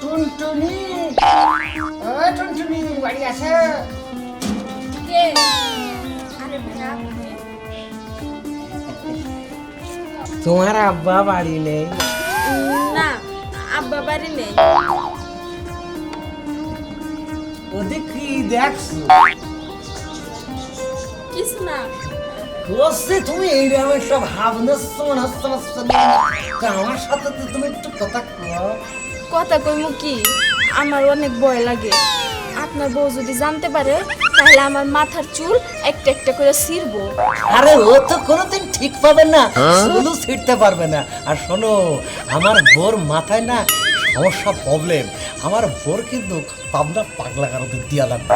টুনটুনি। ও টুনটুনি বাড়ি আছে? কে? আরে ভাইয়া আপনি? তোমার আব্বা বাড়ি নেই। না আব্বা বাড়ি নেই। ওদের কি দেখছ? কিছু না। বলছে তুমি এইরকম একটা ভাবনাচ্ছ মনে হচ্ছে আমার সাথে। তা আমার সাথে তো তুমি একটু কথা কও। কথা কইমু কি? আমার অনেক ভয় লাগে। আপনার বউ যদি জানতে পারে তাহলে আমার মাথার চুল একটা একটা করে ছিঁড়বো। আরে ও তো কোনোদিন ঠিক পাবে না। চুলও ছিঁড়তে পারবে না। আর শোনো আমার বোর মাথায় না সমস্যা প্রবলেম আমার বোর কিন্তু পাবনা পাগলা কারোতে দিয়া লাগবে?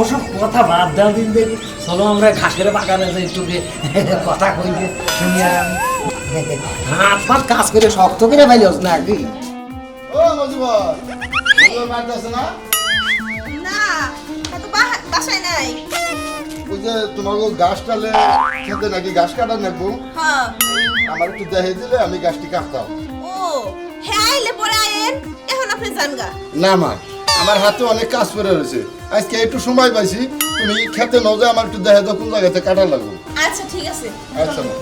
ওসব কথা বাদ দাও দিন দেখি চলো আমরা ঘাসের বাগানে যাই একটু কথা কই যে শুনি হাত ফাত কাজ করে শক্ত করে ফেলিস না কি ও মজিবর না? না বাসায় নাই। ওই যে তোমাকে গাছ টালে খেতে নাকি গাছ কাটা নেব? হ্যাঁ। আমার একটু দেখে দিলে আমি গাছটি কাটতাম। হ্যাঁ আইলে পরে আয়েন এখন আপনি জানগা। না মা আমার হাতে অনেক কাজ পড়ে রয়েছে। আজকে একটু সময় পাইছি তুমি খেতে ন যে আমার একটু দেখে দাও কোন জায়গাতে কাটা লাগবে। আচ্ছা ঠিক আছে। আচ্ছা মা।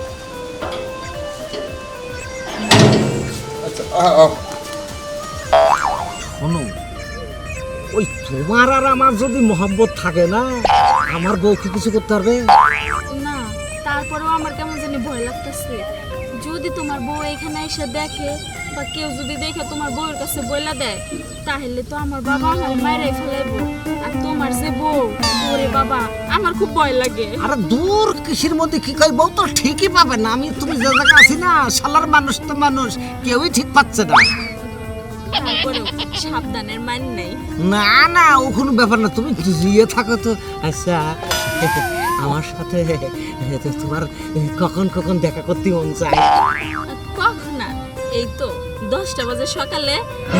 আচ্ছা আহ, আহ। শোনো ওই তোমার আর আমার যদি মহব্বত থাকে না আমার বউ কি কিছু করতে পারবে? না তারপরেও আমার কেমন জানি ভয় লাগতেছে। যদি তোমার বউ এখানে এসে দেখে বা কেউ যদি দেখে তোমার বউয়ের কাছে বইলা দেয় তাহলে তো আমার বাবা আমার মায়েরাই ফেলাইবো। আর তোমার যে বউ ওরে বাবা আমার খুব ভয় লাগে। আরে দূর কৃষির মধ্যে কি কই বউ তো ঠিকই পাবে না। আমি তুমি যে জায়গা আছি না শালার মানুষ তো মানুষ কেউই ঠিক পাচ্ছে না। তারপরেও সাবধানের মান নেই। না না ও কোনো ব্যাপার না তুমি জিয়ে থাকো তো। আচ্ছা। আমার সাথে তোমার কখন কখন দেখা করতে মন চায়? কখন? না এই তো দশটা বাজে সকালে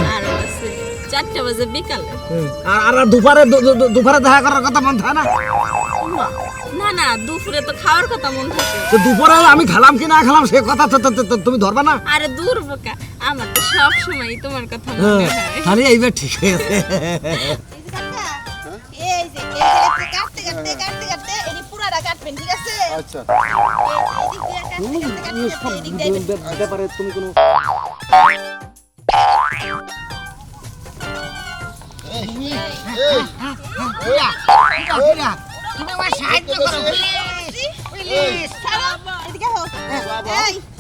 আর আছে চারটা বাজে বিকালে। আর আর দুপুরে দুপুরে দেখা করার কথা মন থাকে না? না না দুপুরে তো খাওয়ার কথা মন থাকে। তো দুপুরে আমি খেলাম কি না খেলাম সে কথা তো- তুমি ধরবা না? আরে দূর বোকা আমার তো সব সময় তোমার কথা হ্যাঁ, মনে হয় তাহলে এইবার ঠিক আছে এই যে কাটতে কাটতে কাটতে কাটবেন ঠিক আছে? আচ্ছা। আইবেন। ব্যাপারে তুমি কোনো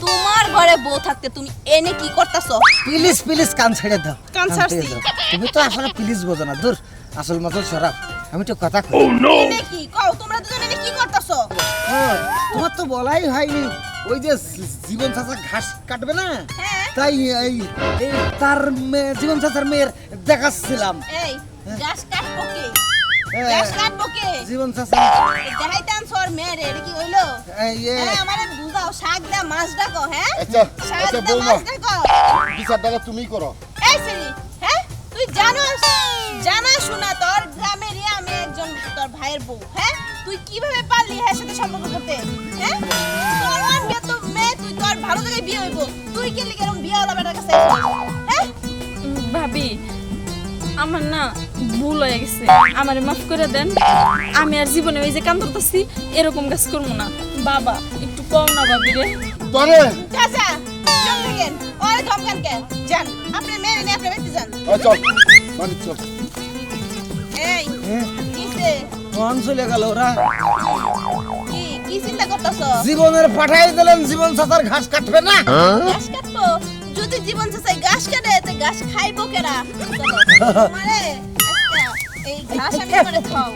তোমার ঘরে বউ থাকতে তুমি এনে কি করতেছো প্লিজ প্লিজ কান ছেড়ে দাও। কান ছাড়ছি। ছেড়ে দাও। তুমি তো আসলে প্লিজ বোঝো না দূর। আসল মতো সরাব। আমি তো কথা কই। এনে কি? কও বলাই হয়নি। ওই যে জীবন চাচা ঘাস কাটবে না? হ্যাঁ। তাই এই তার জীবন চাচার মেয়ের দেখাচ্ছিলাম। এই গাছ কাটবো কে? হ্যাঁ, কাটবো কে? জীবন চাচা। দেখাইতাম সর মেয়ের এটা কি হইল? এই এ, হ্যাঁ বুঝাও শাক দা মাছ ডাকো হ্যাঁ? আচ্ছা আচ্ছা বৌমা বিচার টাকা তুমি করো। এই সিরি হ্যাঁ? তুই জানোস জানা শোনা তোর গ্রামেরই আমি একজন তোর ভাইয়ের বউ হ্যাঁ? তুই কীভাবে পারলি হ্যাঁ সাথে সম্পর্ক করতে? হ্যাঁ? তোর মেয়ে তো মেয়ে তুই তোর ভালো জায়গায় বিয়ে হইব। তুই কি লিখে এরকম বিয়ে হলা বেটার কাছে? হ্যাঁ? ভাবি আমার না ভুল হয়ে গেছে। আমারে মাফ করে দেন। আমি আর জীবনে ওই যে কান ধরতেছি এরকম কাজ করব না। বাবা একটু কম না ভাবি রে। তরে চাচা চল থাকেন ওরে ধমকান কে? যান আপনি মেয়ে নিয়ে আপনি বেঁচে যান। আচ্ছা মানে চল। এই। হ্যাঁ, চলে গেল ওরা। কি চিন্তা করতেছ? জীবনের পাঠাই দিলেন জীবন সাথার ঘাস কাটবে না? ঘাস কাটবো? যদি জীবন চাচাই ঘাস কাটে তো ঘাস খাইবো কেরা? আচ্ছা এই ঘাস আমি করে খাও